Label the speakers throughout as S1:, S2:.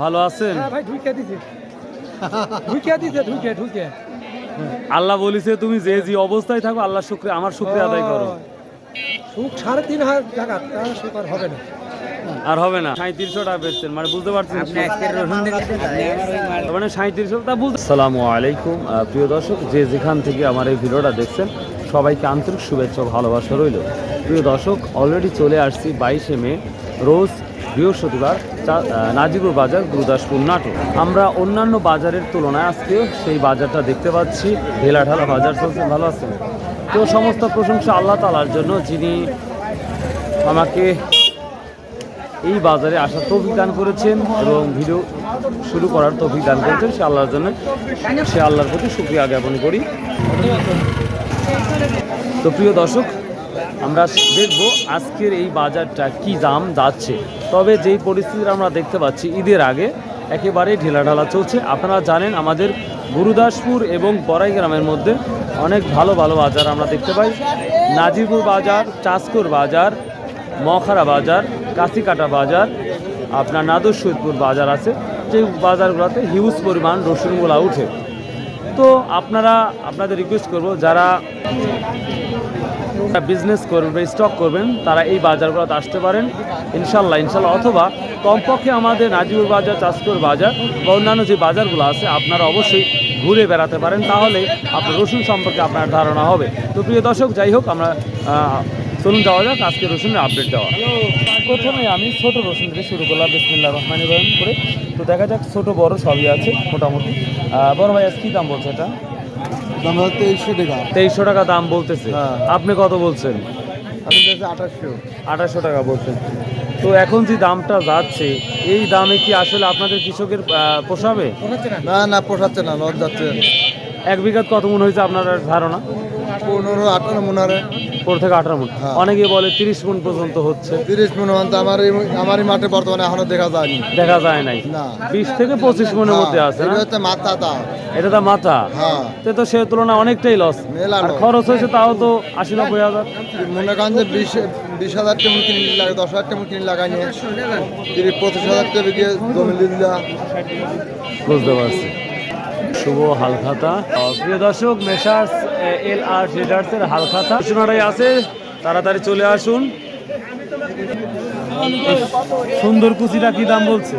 S1: ভালো আছেন?
S2: হ্যাঁ ভাই ঢুকে দিছে। ঢুকে দিছে ঢুকে ঢুকে
S1: আল্লাহ বলিছে তুমি যে যে অবস্থায় থাকো আল্লাহ শুক্রিয়া আমার শুক্রিয়া আদায় করো।
S2: সুখ সাড়ে তিন হাজার টাকা তার সুখ আর হবে না।
S1: আর হবে না। সাঁত্রিশশো টাকা বেচছেন মানে বুঝতে পারছেন? মানে সাঁত্রিশশো তা বুঝতে আসসালামু আলাইকুম প্রিয় দর্শক যে যেখান থেকে আমার এই ভিডিওটা দেখছেন সবাইকে আন্তরিক শুভেচ্ছা ভালোবাসা রইল। প্রিয় দর্শক অলরেডি চলে আসছি বাইশে মে রোজ বৃহস্পতিবার নাজিপুর বাজার গুরুদাসপুর নাটক আমরা অন্যান্য বাজারের তুলনায় আজকে সেই বাজারটা দেখতে পাচ্ছি। ঢেলা ঢালা বাজার চলছে, ভালো আছেন? তো সমস্ত প্রশংসা আল্লাহ তালার জন্য, যিনি আমাকে এই বাজারে আসার তৌফিক দান করেছেন এবং ভিডিও শুরু করার তৌফিক দান করেছেন, সে আল্লাহর জন্য, সে আল্লাহর প্রতি সুক্রিয়া জ্ঞাপন করি। তো প্রিয় দর্শক আমরা দেখব আজকের এই বাজারটা কি দাম যাচ্ছে। তবে যেই পরিস্থিতি আমরা দেখতে পাচ্ছি, ঈদের আগে একেবারে ঢিলাঢালা চলছে। আপনারা জানেন, আমাদের গুরুদাসপুর এবং বড়াই গ্রামের মধ্যে অনেক ভালো ভালো বাজার আমরা দেখতে পাই। নাজিরপুর বাজার, চাষকর বাজার, মখারা বাজার, কাশিকাটা বাজার, আপনার নাদর সৈদপুর বাজার আছে। যে বাজারগুলোতে হিউজ পরিমাণ রসুনগুলা উঠে। তো আপনারা, আপনাদের রিকোয়েস্ট করব, যারা বিজনেস করবেন বা স্টক করবেন, তারা এই বাজারগুলোতে আসতে পারেন, ইনশাল্লাহ ইনশাল্লাহ। অথবা কমপক্ষে আমাদের নাজিবুর বাজার চাষকর বাজার বা অন্যান্য যে বাজারগুলো আছে, আপনারা অবশ্যই ঘুরে বেড়াতে পারেন, তাহলে আপনার রসুন সম্পর্কে আপনার ধারণা হবে। তো প্রিয় দর্শক, যাই হোক, আমরা চলুন যাওয়া যাক, আজকে রসুনের আপডেট দেওয়া। প্রথমে আমি ছোট রসুন থেকে শুরু করলাম বিসমিল্লা রহমান রহিম করে। তো দেখা যাক, ছোট, বড় সবই আছে, মোটামুটি। বড় ভাই, আজ কী দাম বলছে এটা?
S2: দাম তেইশশো টাকা।
S1: তেইশশো টাকা দাম বলতেছে।
S2: হ্যাঁ।
S1: আপনি কত বলছেন?
S2: আমি আঠাশশো।
S1: আঠাশশো টাকা বলছেন। তো এখন যে দামটা যাচ্ছে এই দামে কি আসলে আপনাদের কৃষকের পোষাবে?
S2: না না পোষাচ্ছে না লজ যাচ্ছে।
S1: এক বিঘাত কত মন হয়েছে আপনার ধারণা?
S2: পনেরো আঠারো মনে
S1: পনেরো থেকে আঠারো মন।
S2: হ্যাঁ।
S1: অনেকে বলে তিরিশ মন পর্যন্ত হচ্ছে।
S2: তিরিশ মনে হয় আমার আমার মাঠে বর্তমানে এখনও দেখা যায়নি।
S1: দেখা যায় নাই। বিশ থেকে পঁচিশ মনের মধ্যে আছে
S2: এটা হচ্ছে মাথা তা।
S1: এটা তো মাথা।
S2: হ্যাঁ।
S1: তে তো সে তুলনায় অনেকটাই লস আর খরচ হয়েছে তাও তো আশি নব্বই হাজার।
S2: মনে করেন যে বিশ বিশ হাজার টেমন কিনে লাগে দশ হাজার টেমন কিনে লাগাই নিয়ে পঁচিশ হাজার গিয়ে জমি দিলা।
S1: বুঝতে পারছি। শুভ হালখাতা। প্রিয় দর্শক মেশার্স এল আর ট্রেডার্সের হালখাতা। সূচনাটাই আছে তাড়াতাড়ি চলে আসুন। সুন্দর কুচিটা কি দাম বলছে?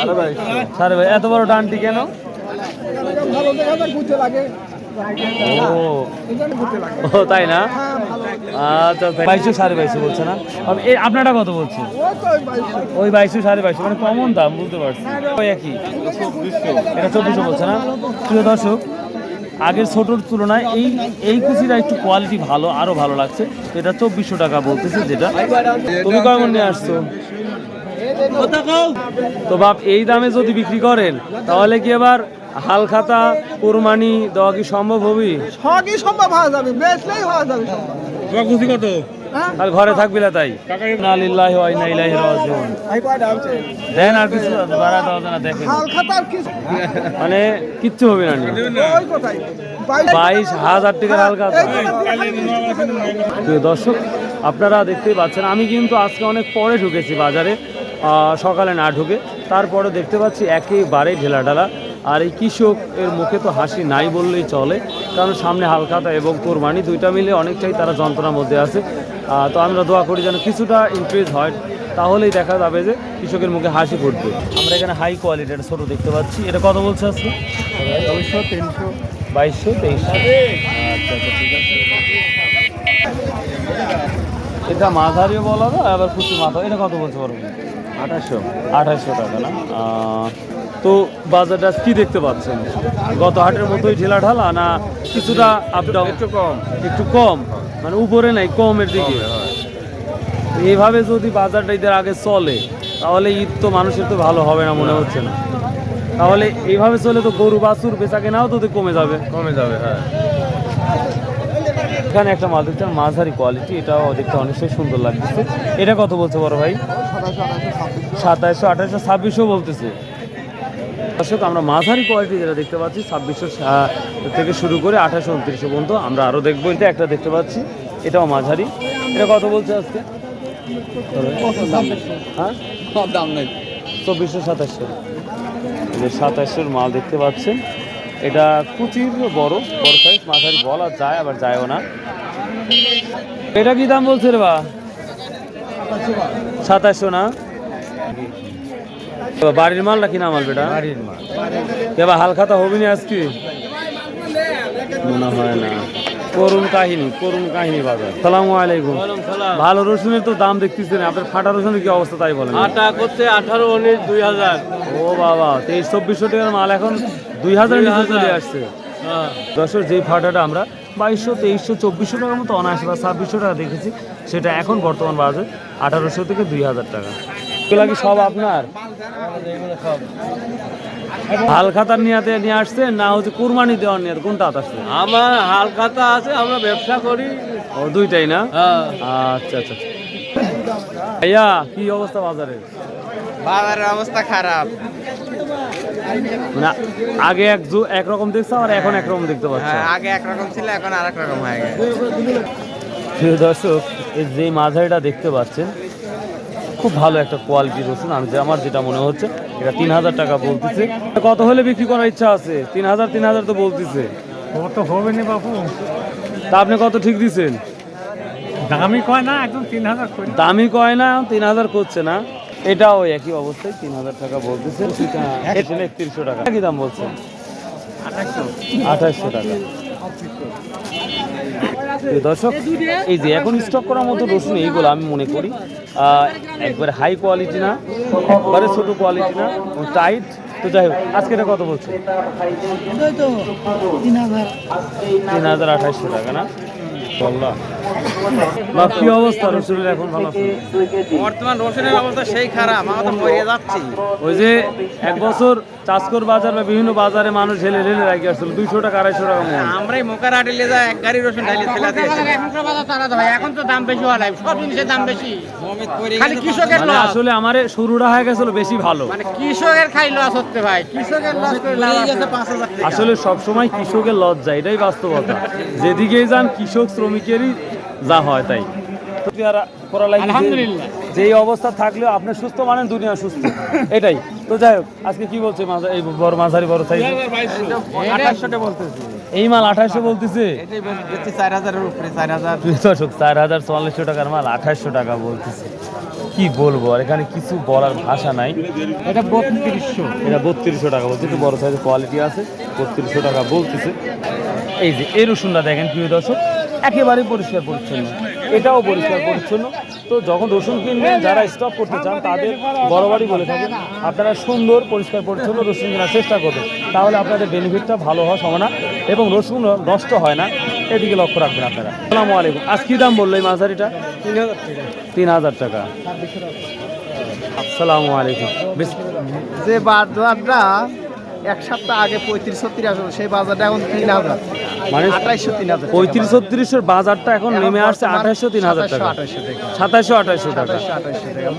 S2: আরে ভাই
S1: সারে ভাই এত বড় ডানটি কেন? ও ও তাই না? আচ্ছা। বাইশশো সাড়ে বাইশশো বলছে না? এই আপনারটা কত বলছে? ওই বাইশশো সাড়ে বাইশশো মানে কমন দাম বুঝতে পারছি। ওই একই। এটা চব্বিশশো বলছে না? প্রিয় দর্শক আগের ছোটোর তুলনায় এই এই কুচিটা একটু কোয়ালিটি ভালো আরও ভালো লাগছে। তো এটা চব্বিশশো টাকা বলতেছে যেটা। তুমি কেমন নিয়ে আসছো? তো বাপ এই দামে যদি বিক্রি করেন তাহলে কি এবার হালখাতা কোরবানি দেওয়া কি সম্ভব হবে?
S2: সবই সম্ভব? হওয়া যাবে। বেচলেই হওয়া যাবে হ্যাঁ?
S1: আর ঘরে থাকবি না তাই? না লিল্লাহি ওয়া ইন্না ইলাইহি রাজিউন। দেন আর কিছু বাড়া যায় না দেখেন।
S2: হাল খাতার
S1: মানে কিচ্ছু হবে না
S2: ওই
S1: বাইশ হাজার টাকার হালখাতা প্রিয় দর্শক আপনারা দেখতেই পাচ্ছেন আমি কিন্তু আজকে অনেক পরে ঢুকেছি বাজারে সকালে না ঢুকে তারপরে দেখতে পাচ্ছি একেবারে ঢেলা ঢালা আর এই কৃষক এর মুখে তো হাসি নাই বললেই চলে কারণ সামনে হালখাতা এবং কোরবানি দুইটা মিলে অনেকটাই তারা যন্ত্রণার মধ্যে আছে। তো আমরা দোয়া করি যেন কিছুটা ইনক্রিজ হয় তাহলেই দেখা যাবে যে কৃষকের মুখে হাসি ফুটবে। আমরা এখানে হাই কোয়ালিটির ছোটো দেখতে পাচ্ছি। এটা কত বলছে আজকে?
S2: দুইশো তিনশো
S1: বাইশশো তেইশশো। আচ্ছা আচ্ছা ঠিক আছে। এটা মাঝারিও বলা যায় আবার কুচি মাথা এটা কত বলছে পারব
S2: আঠাশশো।
S1: আঠাশশো টাকা না? তো বাজারটা কি দেখতে পাচ্ছেন? গত হাটের মতোই ঢেলা ঢালা না কিছুটা আপ ডাউন
S2: একটু কম।
S1: একটু কম? মানে উপরে নাই কমের দিকে। এইভাবে যদি বাজারটা ঈদের আগে চলে তাহলে ঈদ তো মানুষের তো ভালো হবে না মনে হচ্ছে না। তাহলে এইভাবে চলে তো গরু বাছুর বেচা কেনাও তো কমে যাবে।
S2: কমে যাবে হ্যাঁ।
S1: এখানে একটা মাল দেখছেন মাঝারি কোয়ালিটি এটাও দেখতে অনেকটাই সুন্দর লাগতেছে। এটা কত বলছে বড় ভাই? সাতাইশশো আঠাশশো ছাব্বিশশো বলতেছে। দর্শক, আমরা মাঝারি কোয়ালিটি যেটা দেখতে পাচ্ছি, ছাব্বিশশো থেকে শুরু করে আঠাশশো উনত্রিশশো পর্যন্ত আমরা আরও দেখব। এটা একটা দেখতে পাচ্ছি, এটাও মাঝারি। এটা কত বলছে আজকে? হ্যাঁ?
S2: দাম নেই
S1: চব্বিশশো সাতাশশো সাতাশশোর মাল দেখতে পাচ্ছেন, এটা কুচির বড় বড় সাইজ মাঝারি বলা যায়, আবার যায়ও না। এটা কি দাম বলছে রে বা? সাতাশশো না? বাড়ির মাল নাকি না মাল বেটা?
S2: বাড়ির মাল।
S1: এবার হালখাতা হবি না আজকে? মনে হয় না। করুণ কাহিনী করুণ কাহিনী বাজার। সালামু আলাইকুম। ভালো রসুনের তো দাম দেখতেছেন আপনার ফাটা রসুনের কি অবস্থা তাই বলেন।
S3: আটা করছে আঠারো উনিশ দুই হাজার।
S1: ও বাবা তেইশ চব্বিশশো টাকার মাল এখন দুই হাজার চলে আসছে। দশের যেই ফাটাটা আমরা বাইশশো তেইশশো চব্বিশশো টাকার মতো অনায়াসে বা ছাব্বিশশো টাকা দেখেছি সেটা এখন বর্তমান বাজার আঠারোশো থেকে দুই হাজার টাকা। এগুলা কি সব আপনার? হাল খাতার নিয়াতে নিয়ে আসছেন না হচ্ছে কুরবানি দেওয়ার নিয়ে কোনটা আসছে?
S3: আমার হালখাতা আছে আমরা ব্যবসা করি।
S1: ও দুইটাই না?
S3: হ্যাঁ।
S1: আচ্ছা আচ্ছা আচ্ছা। ভাইয়া কি অবস্থা বাজারে?
S4: বাজারের অবস্থা খারাপ।
S1: মানে আগে এক একরকম দেখছ আর এখন একরকম দেখতে পাচ্ছ?
S4: হ্যাঁ আগে একরকম ছিল এখন আর রকম হয়ে গেছে।
S1: প্রিয় দর্শক এই যে মাঝারিটা দেখতে পাচ্ছেন খুব ভালো একটা কোয়ালিটি রসুন আমি যে আমার যেটা মনে হচ্ছে এটা তিন হাজার টাকা বলতেছে কত হলে বিক্রি করার ইচ্ছা আছে তিন হাজার তিন হাজার তো বলতেছে
S3: কত হবে না বাবু
S1: তা আপনি কত ঠিক দিছেন
S3: দামি কয় না একদম তিন হাজার
S1: দামি কয় না তিন হাজার করছে না এটাও একই অবস্থায় তিন হাজার টাকা বলতেছে একত্রিশশো টাকা কি দাম বলছেন আঠাশশো টাকা দর্শক এই যে এখন স্টক করার মতো রসুন এইগুলো আমি মনে করি। একবার হাই কোয়ালিটি না একবারে ছোট কোয়ালিটি না টাইট তো যাই হোক আজকে এটা কত বলছো? তিন হাজার। আঠাশশো টাকা না? বললা বা কি অবস্থা রসুনের এখন ভালো
S4: বর্তমান রসুনের অবস্থা সেই খারাপ আমরা তো মরে যাচ্ছি।
S1: ওই যে এক বছর চাষকর বাজার বা বিভিন্ন বাজারে মানুষ ঢেলে ঢেলে রাখি আসছিল দুইশো টাকা আড়াইশো টাকা
S4: আমরাই মোকার আটিলে যা এক গাড়ি রসুন ঢালি ফেলা দিয়েছি।
S5: এখন তো দাম বেশি হওয়া সব জিনিসের দাম বেশি খালি কৃষকের
S1: মানে
S5: লস।
S1: আসলে আমার শুরুটা হয়ে গেছিল বেশি ভালো।
S5: মানে কৃষকের খাই লস হচ্ছে ভাই কৃষকের লস করে লাভ আছে।
S4: গেছে
S5: না।
S4: পাঁচ হাজার টাকা।
S1: আসলে সবসময় কৃষকের লজ্জা এটাই বাস্তবতা। যেদিকেই যান কৃষক শ্রমিকেরই যা হয় তাই।
S5: আলহামদুলিল্লাহ।
S1: যেই অবস্থা থাকলেও আপনি সুস্থ মানেন দুনিয়া সুস্থ। এটাই। তো যাই হোক আজকে কি বলছে মাঝা- এই বড় মাঝারি বড় সাইজ
S4: আঠাশশোটা বলতেছি।
S1: এই মাল আঠাশশো বলতেছে? দর্শক চার হাজার। চুয়াল্লিশশো টাকার মাল আঠাশশো টাকা বলতেছে। কি বলব আর এখানে কিছু বলার ভাষা নাই।
S5: এটা বত্রিশশো।
S1: এটা বত্রিশশো টাকা বলছে একটু বড় সাইজের কোয়ালিটি আছে বত্রিশশো টাকা বলতেছে। এই যে এই রসুনটা দেখেন প্রিয় দর্শক। একেবারে পরিষ্কার পরিচ্ছন্ন। এটাও পরিষ্কার পরিচ্ছন্ন। তো যখন রসুন কিনবেন, যারা স্টক করতে চান, তাদের বড়বারই বলে থাকেন, আপনারা সুন্দর, পরিষ্কার, পরিচ্ছন্ন রসুন কেনার চেষ্টা করবেন। তাহলে আপনাদের বেনিফিটটা ভালো হওয়া সম্ভাবনা এবং রসুন নষ্ট হয় না। এদিকে লক্ষ্য রাখবেন আপনারা। আসসালামু আলাইকুম। আজ কী দাম বলল এই মাঝারিটা? তিন হাজার টাকা। আসসালামু আলাইকুম।
S2: যে বাজারটা এক সপ্তাহ আগে পঁয়ত্রিশ ছত্রিশ আসলো সেই বাজারটা এখন তিন হাজার।
S1: মানে
S2: আঠাইশশো তিন হাজার
S1: পঁয়ত্রিশ ছত্রিশের বাজারটা এখন নেমে আসছে আঠাশশো তিন হাজার টাকা।
S2: আঠাইশশো টাকা।
S1: টাকা
S2: আঠাইশশো আঠাইশশো টাকা।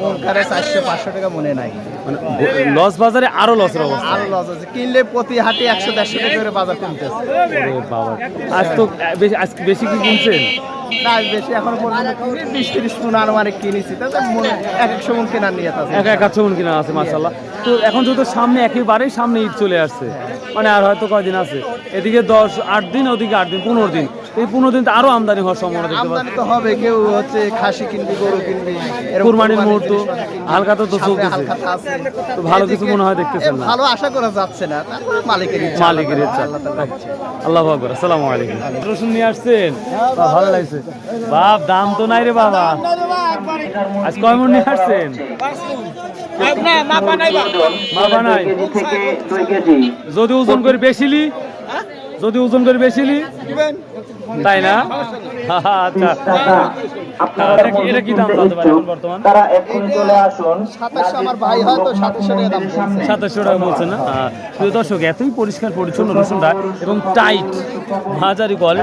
S2: মন খারে চারশো পাঁচশো টাকা মনে নাই।
S1: লস বাজারে আরও লসের অবস্থা।
S2: আরও লস আছে। কিনলে প্রতি হাটে একশো দেড়শো টাকা করে বাজার কমতেছে।
S1: বাবা। আজ তো বেশি বেশি কি কিনছেন?
S2: কাজ বেশি এখনও পর্যন্ত বিশ তিরিশ মন আনুমানিক কিনেছি। তাতে মনে এক একশো মন কেনার নিয়ে আছে।
S1: এক মন কিনা আছে মাসাল্লাহ তো এখন যেহেতু সামনে একেবারেই সামনে ঈদ চলে আসছে মানে আর হয়তো কয়দিন আছে। এদিকে দশ আট দিন ওদিকে আট দিন পনেরো দিন। এই পনেরো দিন তো আরও আমদানি হওয়ার সম্ভাবনা দেখতে পাচ্ছি।
S2: তো হবে কেউ হচ্ছে খাসি কিনবি গরু কিনবি
S1: কুরবানির মুহূর্ত। হালখাতা তো চলতেছে। তো ভালো কিছু মনে হয় দেখতেছেন না।
S2: ভালো আশা করা যাচ্ছে না তারপরে মালিকের ইচ্ছা।
S1: মালিকের ইচ্ছা।
S2: আল্লাহ ইচ্ছা।
S1: আসসালামু আলাইকুম। রসুন নিয়ে আসছেন? ভালো লাগছে। বাপ দাম তো নাই রে বাবা। আজ কয় মন নিয়ে আসছেন? মাপা নাই যদি ওজন করে বেশিলি যদি ওজন করে বেশিলি তাই না? আচ্ছা। এটা কি- এটা কি দাম চলতে পারে এখন বর্তমান?
S2: সাতাশশো আমার ভাই হয় তো সাতাশশো টাকা দাম বলছে।
S1: সাতাশশো টাকা বলছেন না? প্রিয় দর্শক এতই পরিষ্কার পরিচ্ছন্ন রসুনটা এবং টাইট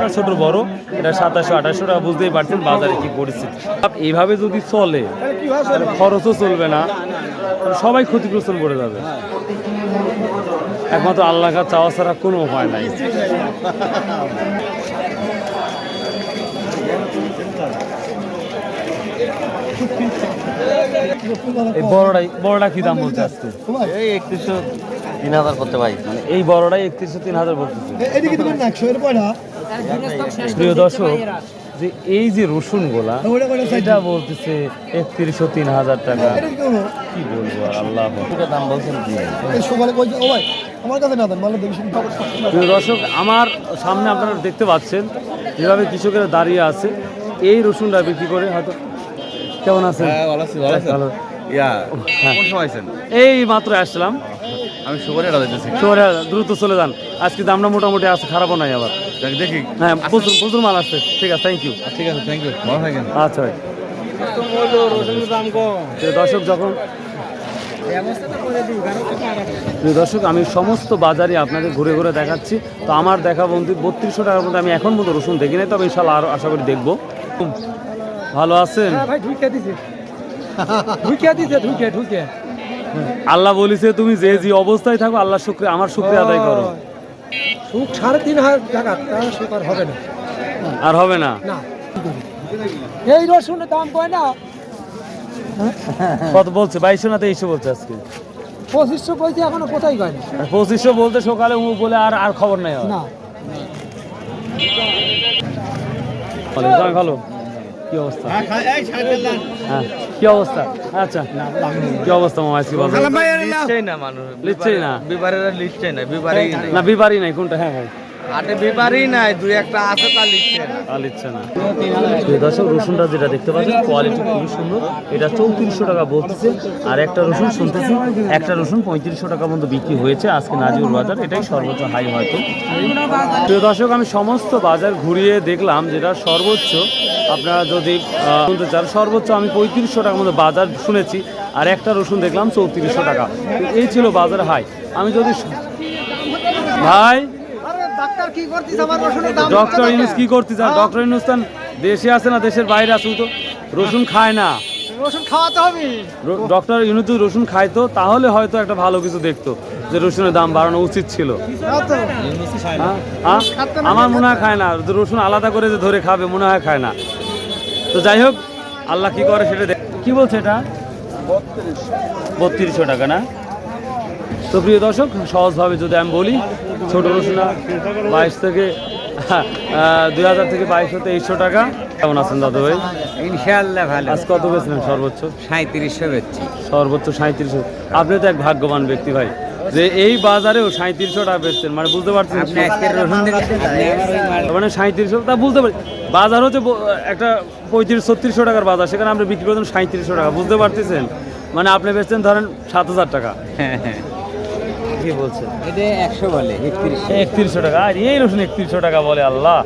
S1: ছোট বড় এটা সাতাশশো আঠাশশো টাকা বুঝতেই পারছেন বাজারে কি পরিস্থিতি। এইভাবে যদি চলে খরচও চলবে না। সবাই ক্ষতিগ্রস্ত পড়ে যাবে। একমাত্র আল্লাহ কাছে চাওয়া ছাড়া কোনো উপায় নাই। এই বড়টাই বড়টা কি দাম বলছে আজকে?
S4: এই একত্রিশশো তিন হাজার করতে ভাই।
S1: মানে এই বড়টাই একত্রিশশো তিন হাজার বলতেছে। প্রিয় দর্শক যে এই যে রসুন গোলা
S6: ওটা কয়টা সাইজ
S1: এটা বলতেছে একত্রিশশো তিন হাজার টাকা।
S6: কি
S1: বলব আল্লাহ
S4: দাম বলছেন কি?
S6: আমার কাছে না।
S1: প্রিয় দর্শক আমার সামনে আপনারা দেখতে পাচ্ছেন যেভাবে কৃষকেরা দাঁড়িয়ে আছে এই রসুনটা বিক্রি করে হয়তো কেমন আছেন?
S4: ভালো আছি ভালো আছেন?
S1: ভালো।
S4: ইয়া
S1: হ্যাঁ।
S4: কোন সময় আছেন
S1: এই মাত্র আসলাম।
S4: আমি
S1: দ্রুত চলে যান। আজকে দামটা মোটামুটি আছে খারাপও নাই আবার।
S4: দেখি।
S1: হ্যাঁ প্রচুর প্রচুর মাল আসছে। ঠিক আছে থ্যাংক ইউ
S4: ঠিক আছে থ্যাংক ইউ ভালো থাকেন।
S1: আচ্ছা ভাই। দর্শক যখন দর্শক আমি সমস্ত বাজারে আপনাদের ঘুরে ঘুরে দেখাচ্ছি। তো আমার দেখা বন্ধু বত্রিশশো টাকার মধ্যে আমি এখন মতো রসুন দেখি নাই তবে ইনশাল্লাহ আরও আশা করি দেখব। ভালো আছেন?
S3: ভাই ঢুকে দিছে। ঢুকে দিছে ঢুকে ঢুকে।
S1: আল্লাহ বলিছে তুমি যে যে অবস্থায় থাকো আল্লাহ শুক্রিয়া আমার শুক্রিয়া আদায় করো।
S3: সুখ সাড়ে তিন হাজার টাকা তার সুখ আর হবে না।
S1: আর হবে না?
S3: এই রসুনের দাম কয় না?
S1: কত বলছে? বাইশশো না তেইশশো বলছে আজকে?
S3: পঁচিশশো কইছে এখনও কোথায় কয় না
S1: পঁচিশশো বলতে সকালে উ বলে আর আর খবর নাই।
S3: না।
S1: ভালো। কি অবস্থা? হ্যাঁ কি অবস্থা? আচ্ছা কি অবস্থা মামা আজকে বলো
S4: লিখছেই না। মানুষ
S1: লিখছেই না।
S4: বিবারের লিখছেই না বিবারই নাই
S1: না বিবারই নাই কোনটা? হ্যাঁ ভাই। রসুনটা যেটা দেখতে কোয়ালিটি সুন্দর। এটা চৌত্রিশশো টাকা আর একটা রসুন শুনতেছি, একটা রসুন পঁয়ত্রিশশো মতো বিক্রি হয়েছে আজকে বাজার, এটাই সর্বোচ্চ হাই হয়তো। দর্শক, আমি সমস্ত বাজার ঘুরিয়ে দেখলাম যেটা সর্বোচ্চ। আপনারা যদি সর্বোচ্চ আমি পঁয়ত্রিশশো টাকার মতো বাজার শুনেছি, আর একটা রসুন দেখলাম চৌত্রিশশো টাকা। এই ছিল বাজার হাই আমি যদি ভাই
S6: ডাক্তার কি করতিস? আমার রসুনের দাম
S1: ডক্টর ইউনুস কি করতে চান ডক্টর ইউনুস তান দেশে আছে না দেশের বাইরে আছে তো রসুন খায় না।
S6: রসুন খাওয়াতে হবে।
S1: ডক্টর ইউনুস যদি রসুন খাইতো তাহলে হয়তো একটা ভালো কিছু দেখতো যে রসুনের দাম বাড়ানো উচিত ছিল। হ্যাঁ? হ্যাঁ? আমার মনে হয় খায় না। রসুন আলাদা করে যে ধরে খাবে মনে হয় খায় না। তো যাই হোক আল্লাহ কি করে সেটা দেখ কি বলছে এটা? বত্রিশশো টাকা না? তো প্রিয় দর্শক সহজভাবে যদি আমি বলি ছোট রসুনা বাইশ থেকে দুই হাজার থেকে বাইশশো তেইশশো টাকা। কেমন আছেন দাদু ভাই?
S5: ইনশাআল্লাহ ভালো।
S1: আজ কত বেছিলেন সর্বোচ্চ?
S5: সাঁত্রিশশো বেচছি।
S1: সর্বোচ্চ সাঁত্রিশশো আপনি তো এক ভাগ্যবান ব্যক্তি ভাই যে এই বাজারেও সাঁত্রিশশো টাকা বেচছেন মানে বুঝতে পারছেন মানে সাঁত্রিশশো তা বুঝতে পারি। বাজার হচ্ছে একটা পঁয়ত্রিশ ছত্রিশশো টাকার বাজার সেখানে আপনি বিক্রি করছেন সাঁত্রিশশো টাকা বুঝতে পারতেছেন? মানে আপনি বেচছেন ধরেন সাত হাজার টাকা।
S5: হ্যাঁ হ্যাঁ।
S1: কি বলছেন?
S5: এটা একশো বলে
S1: একত্রিশশো। টাকা। আর এই রসুন একত্রিশশো টাকা বলে আল্লাহ।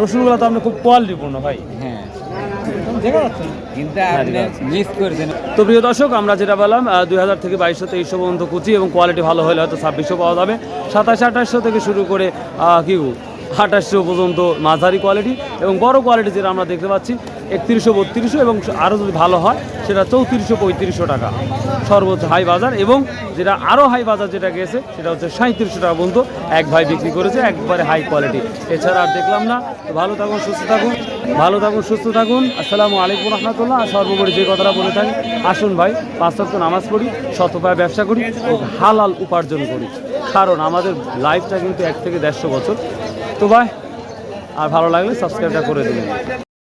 S1: রসুনগুলো তো আপনি খুব কোয়ালিটিপূর্ণ ভাই।
S5: হ্যাঁ। করছেন।
S1: তো প্রিয় দর্শক আমরা যেটা বললাম দুই হাজার থেকে বাইশশো তেইশশো পর্যন্ত কুচি এবং কোয়ালিটি ভালো হলে হয়তো ছাব্বিশশো পাওয়া যাবে। সাতাশ আঠাশশো থেকে শুরু করে কি আঠাশশো পর্যন্ত মাঝারি কোয়ালিটি এবং বড় কোয়ালিটি যেটা আমরা দেখতে পাচ্ছি একত্রিশশো বত্রিশশো এবং আরও যদি ভালো হয়, সেটা চৌত্রিশশো পঁয়ত্রিশশো টাকা। সর্বোচ্চ হাই বাজার এবং যেটা আরও হাই বাজার যেটা গেছে, সেটা হচ্ছে সাঁত্রিশশো টাকা পর্যন্ত এক ভাই বিক্রি করেছে, একবারে হাই কোয়ালিটি। এছাড়া আর দেখলাম না ভালো থাকুন, সুস্থ থাকুন, ভালো থাকুন, সুস্থ থাকুন। আসসালামু আলাইকুম রহমতুল্লাহ। আর সর্বোপরি যে কথাটা বলে থাকি, আসুন ভাই, পাঁচ সপ্তাহ নামাজ পড়ি শতপায় ব্যবসা করি ও হালাল উপার্জন করি। কারণ আমাদের লাইফটা কিন্তু এক থেকে দেড়শো বছর। তো ভাই, আর ভালো লাগলে সাবস্ক্রাইবটা করে দিবেন।